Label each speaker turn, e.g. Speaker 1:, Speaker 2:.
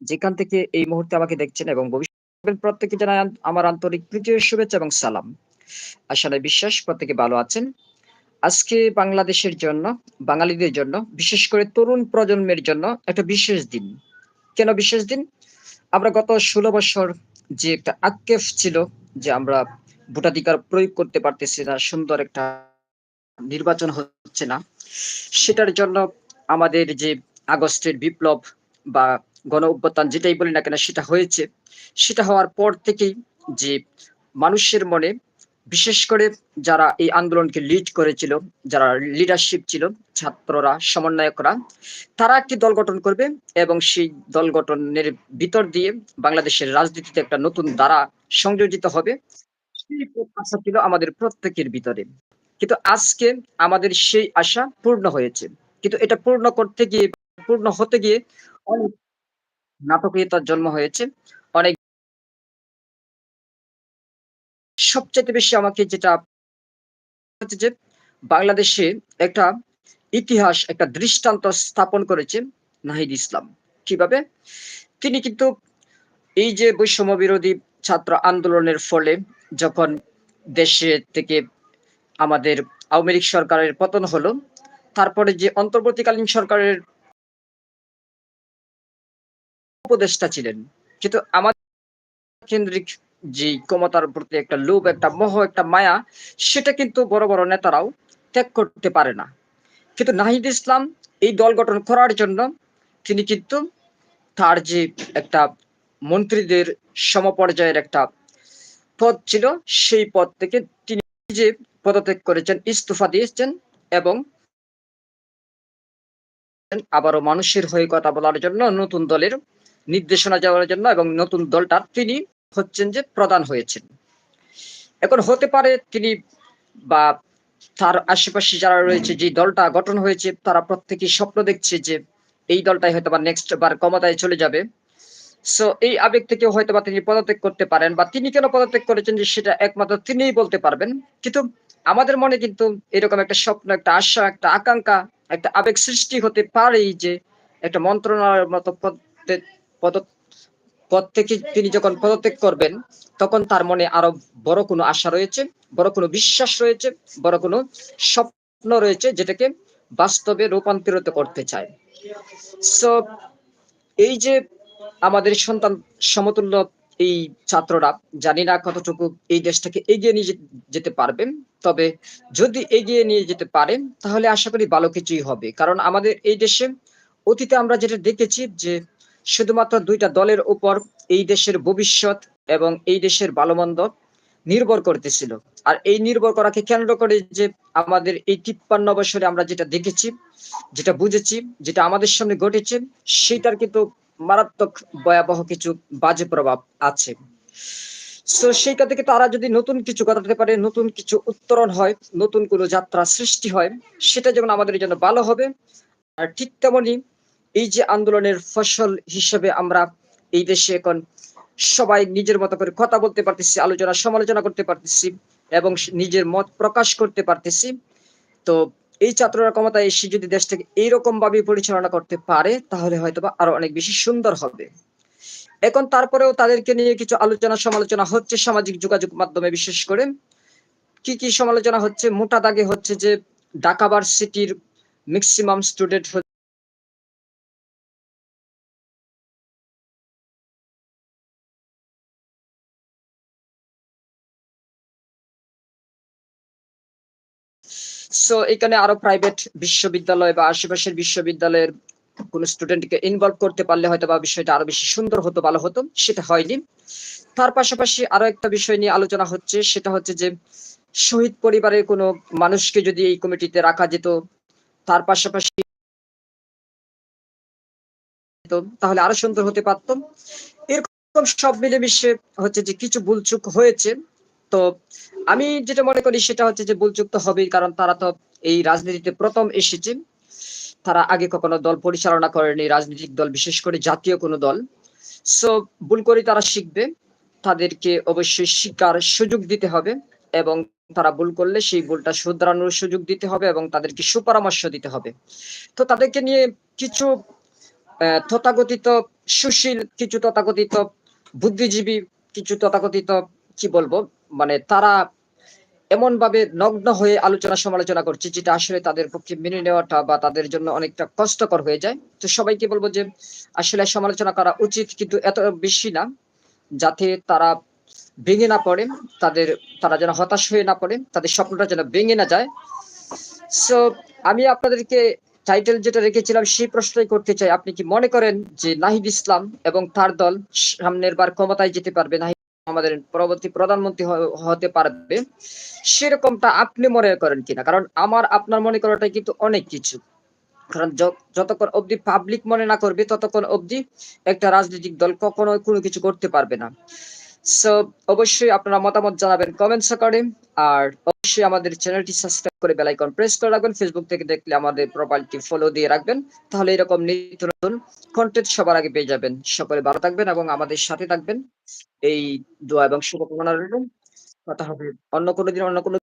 Speaker 1: যেখান থেকে এই মুহূর্তে আমাকে দেখছেন এবং ভবিষ্যতের প্রত্যেকে জানাই আমার আন্তরিক প্রীতীয় শুভেচ্ছা এবং সালাম। আশা বিশ্বাস প্রত্যেকে ভালো আছেন। আজকে বাংলাদেশের জন্য, বাঙালিদের জন্য, বিশেষ করে তরুণ প্রজন্মের জন্য একটা বিশেষ দিন। কেন বিশেষ দিন? আমরা গত ১৬ বছর যে একটা আক্ষেপ ছিল যে আমরা ভোটাধিকার প্রয়োগ করতে পারতেছি না, সুন্দর একটা নির্বাচন হচ্ছে না। সেটার জন্য আমাদের যে আগস্টের বিপ্লব বা গণ অভ্যুত্থান যেটাই বলি না কেন সেটা হয়েছে। সেটা হওয়ার পর থেকেই যে মানুষের মনে বিশেষ করে যারা এই আন্দোলনকে লিড করেছিল, যারা লিডারশিপ ছিল, ছাত্ররা, সমন্বয়করা, তারা একটি দল গঠন করবে এবং সেই দল গঠনের ভিতর দিয়ে বাংলাদেশের রাজনীতিতে একটা নতুন ধারা সংযোজিত হবে। সেই প্রত্যাশা ছিল আমাদের প্রত্যেকের ভিতরে। কিন্তু আজকে আমাদের সেই আশা পূর্ণ হয়েছে। কিন্তু এটা পূর্ণ করতে গিয়ে, পূর্ণ হতে গিয়ে অনেক নাটকীয়তার জন্ম হয়েছে। অনেক সবচেয়ে বেশি আমাকে যেটা যে বাংলাদেশে একটা ইতিহাস, একটা দৃষ্টান্ত স্থাপন করেছে নাহিদ ইসলাম। কীভাবে? তিনি কিন্তু এই যে বৈষম্য বিরোধী ছাত্র আন্দোলনের ফলে যখন দেশে থেকে আমাদের আওয়ামী লীগ সরকারের পতন হলো, তারপরে যে অন্তর্বর্তীকালীন সরকারের উপদেষ্টা ছিলেন। কিন্তু আমাদের কেন্দ্রিক যে ক্ষমতার প্রতি একটা লোভ, একটা মোহ, একটা মায়া সেটা কিন্তু বড়, বড় নেতারাও ত্যাগ করতে পারে না। কিন্তু নাহিদ ইসলাম এই দল গঠন করার জন্য তিনি কিন্তু তার যে একটা মন্ত্রীদের সমপর্যায়ের একটা পদ ছিল, সেই পদ থেকে তিনি নিজে পদত্যাগ করেছেন, ইস্তফা দিয়েছেন এবং আবারও মানুষের হয়ে কথা বলার জন্য নতুন দলের নির্দেশনা যাওয়ার জন্য এবং নতুন দলটার তিনি হচ্ছেন যে প্রধান হয়েছেন। এখন হতে পারে তিনি বা তার আশেপাশে যারা রয়েছে যে দলটা গঠন হয়েছে তারা প্রত্যেকেই স্বপ্ন দেখছে যে এই দলটাই হয়তোবা নেক্সট বার ক্ষমতায় চলে যাবে। সো এই আবেগ থেকে হয়তোবা তিনি পদত্যাগ করতে পারেন বা তিনি কেন পদত্যাগ করেছেন যে সেটা একমাত্র তিনিই বলতে পারবেন। কিন্তু আমাদের মনে কিন্তু এরকম একটা স্বপ্ন, একটা আশা, একটা আকাঙ্ক্ষা একটা আবেগ সৃষ্টি হতে পারেই যে একটা মন্ত্রণালয়ের মতো পদে পদ পদ থেকে তিনি যখন পদত্যাগ করবেন, তখন তার মনে আরও বড় কোনো আশা রয়েছে, বড় কোনো বিশ্বাস রয়েছে, বড় কোনো স্বপ্ন রয়েছে যেটাকে বাস্তবে রূপান্তরিত করতে চায়। সো এই যে আমাদের সন্তান সমতুল্য এই ছাত্ররা জানি না কতটুকু এই দেশটাকে এগিয়ে নিয়ে যেতে পারবেন। তবে যদি এগিয়ে নিয়ে যেতে পারেন তাহলে আশা করি ভালো কিছুই হবে। কারণ আমাদের এই দেশে অতীতে আমরা যেটা দেখেছি যে শুধুমাত্র দুইটা দলের উপর এই দেশের ভবিষ্যৎ এবং এই দেশের ভালো-মন্দ নির্ভর করতেছিল। আর এই নির্ভর করাকে কেন্দ্র করে যে আমাদের এই ৫৩ বছরে আমরা যেটা দেখেছি, যেটা বুঝেছি, যেটা আমাদের সামনে ঘটেছে সেটার কিন্তু মারাত্মক ভয়াবহ কিছু বাজে প্রভাব আছে। সো সেইটা থেকে তারা যদি নতুন কিছু ঘটাতে পারে, নতুন কিছু উত্তরণ হয়, নতুন কোনো যাত্রা সৃষ্টি হয়, সেটা যেমন আমাদের জন্য ভালো হবে। আর ঠিক তেমনি এই যে আন্দোলনের ফসল হিসেবে আমরা এই দেশে এখন সবাই নিজের মতো করে কথা বলতে পারতেছি, আলোচনা সমালোচনা করতে পারতেছি এবং নিজের মত প্রকাশ করতে পারতেছি। তো এই ছাত্ররা ক্ষমতায় এসে যদি দেশটাকে এইরকম ভাবে পরিচালনা করতে পারে তাহলে হয়তোবা আরও অনেক বেশি সুন্দর হবে। এখন তারপরেও তাদেরকে নিয়ে কিছু আলোচনা সমালোচনা হচ্ছে সামাজিক যোগাযোগ মাধ্যমে বিশেষ করে। কি, কি সমালোচনা হচ্ছে? মোটা দাগে হচ্ছে যে ঢাকা ভার্সিটির মেক্সিমাম স্টুডেন্ট সো এখানে আরও প্রাইভেট বিশ্ববিদ্যালয় বা আশেপাশের বিশ্ববিদ্যালয়ের কোন স্টুডেন্টকে ইনভলভ করতে পারলে হয়তোবা বিষয়টা আরও বেশি সুন্দর হতো, ভালো হতো। সেটা হয়নি। তার পাশাপাশি আরও একটা বিষয় নিয়ে আলোচনা হচ্ছে সেটা হচ্ছে যে শহীদ পরিবারের কোনো মানুষকে যদি এই কমিটিতে রাখা যেত, তার পাশাপাশি তাহলে আরও সুন্দর হতে পারত। এরকম সব মিলেমিশে হচ্ছে যে কিছু ভুলচুক হয়েছে। তো আমি যেটা মনে করি সেটা হচ্ছে যে ভুলচুক তো হবেই কারণ তারা তো এই রাজনীতিতে প্রথম এসেছে। তারা আগে কখনো দল পরিচালনা করেনি, রাজনৈতিক দল বিশেষ করে জাতীয় কোনো দল। সো ভুল করে তারা শিখবে। তাদেরকে অবশ্যই শিখার সুযোগ দিতে হবে এবং তারা ভুল করলে সেই ভুলটা শুধরানোর সুযোগ দিতে হবে এবং তাদেরকে সুপরামর্শ দিতে হবে তো তাদেরকে নিয়ে কিছু তথাকথিত সুশীল কিছু তথাকথিত বুদ্ধিজীবী কিছু তথাকথিত কি বলব মানে তারা এমন ভাবে নগ্ন হয়ে আলোচনা সমালোচনা করছে, যেটা আসলে তাদের পক্ষে মেনে নেওয়াটা বা তাদের জন্য অনেকটা কষ্টকর হয়ে যায়। তো সবাইকে বলব যে, আসলে সমালোচনা করা উচিত কিন্তু এত বেশি না, যাতে তারা ভেঙে না পড়ে তাদের, তারা যেন হতাশ হয়ে না পড়ে তাদের স্বপ্নটা যেন ভেঙে না যায়। সো আমি আপনাদেরকে টাইটেল যেটা রেখেছিলাম, সেই প্রশ্নই করতে চাই। আপনি কি মনে করেন যে নাহিদ ইসলাম এবং তার দল সামনের বার ক্ষমতায় যেতে পারবে? নাহিদ আমাদের পরবর্তী প্রধানমন্ত্রী হতে পারবে, সেরকমটা আপনি মনে করেন কিনা? কারণ আমার, আপনার মনে করাটাই কিন্তু অনেক কিছু। কারণ যতক্ষণ অবধি পাবলিক মনে না করবে, ততক্ষণ অবধি একটা রাজনৈতিক দল কখনো কোনো কিছু করতে পারবে না। সো অবশ্যই আপনারা মতামত জানাবেন কমেন্টস করে আর অবশ্যই আমাদের চ্যানেলটি সাবস্ক্রাইব করে বেল আইকন প্রেস করে রাখবেন ফেসবুক থেকে দেখলে আমাদের প্রোফাইলটি ফলো দিয়ে রাখবেন, তাহলে এরকম নিত্য নতুন কন্টেন্ট সবার আগে পেয়ে যাবেন। সকলে ভালো থাকবেন এবং আমাদের সাথে থাকবেন। এই দোয়া এবং শুভকামনা রইল। কথা হবে অন্য কোনো দিন, অন্য কোনো